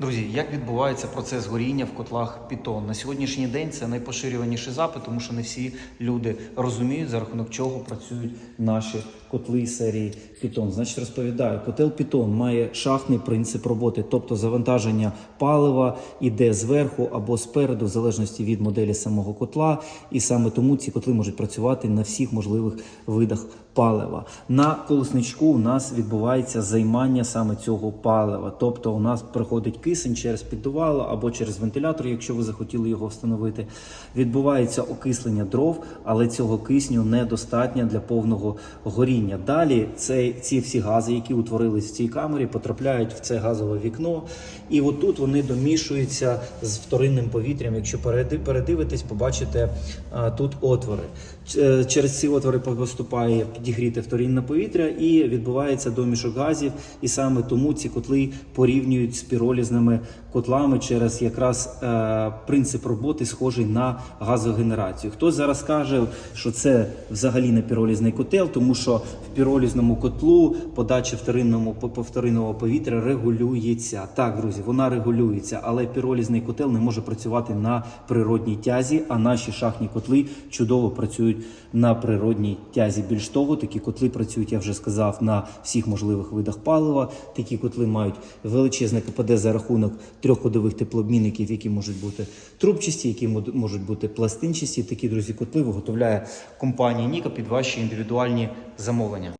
Друзі, як відбувається процес горіння в котлах Python? На сьогоднішній день це найпоширюваніший запит, тому що не всі люди розуміють, за рахунок чого працюють наші котли серії Python. Значить, розповідаю, котел Python має шахтний принцип роботи, тобто завантаження палива іде зверху або спереду, в залежності від моделі самого котла, і саме тому ці котли можуть працювати на всіх можливих видах палива. На колесничку у нас відбувається займання саме цього палива, тобто у нас проходить кисень через піддувало або через вентилятор, якщо ви захотіли його встановити. Відбувається окислення дров, але цього кисню недостатньо для повного горіння. Далі цей, ці всі гази, які утворились в цій камері, потрапляють в це газове вікно, і отут вони домішуються з вторинним повітрям. Якщо переди- передивитесь, побачите а, тут отвори. Е, Через ці отвори поступає підігріте вторинне повітря і відбувається домішок газів. І саме тому ці котли порівнюють спіролі з піролізними котлами через якраз е, принцип роботи схожий на газогенерацію. Хтось зараз каже, що це взагалі не піролізний котел, тому що в піролізному котлу подача вторинному по- повторинного повітря регулюється. Так, друзі, вона регулюється, але піролізний котел не може працювати на природній тязі, а наші шахтні котли чудово працюють на природній тязі. Більш того, такі котли працюють, я вже сказав, на всіх можливих видах палива. Такі котли мають величезне КПД за рахунок трьохходових теплообмінників, які можуть бути трубчасті, які можуть бути пластинчасті. Такі друзі котли виготовляє компанія Ніка під ваші індивідуальні замовлення.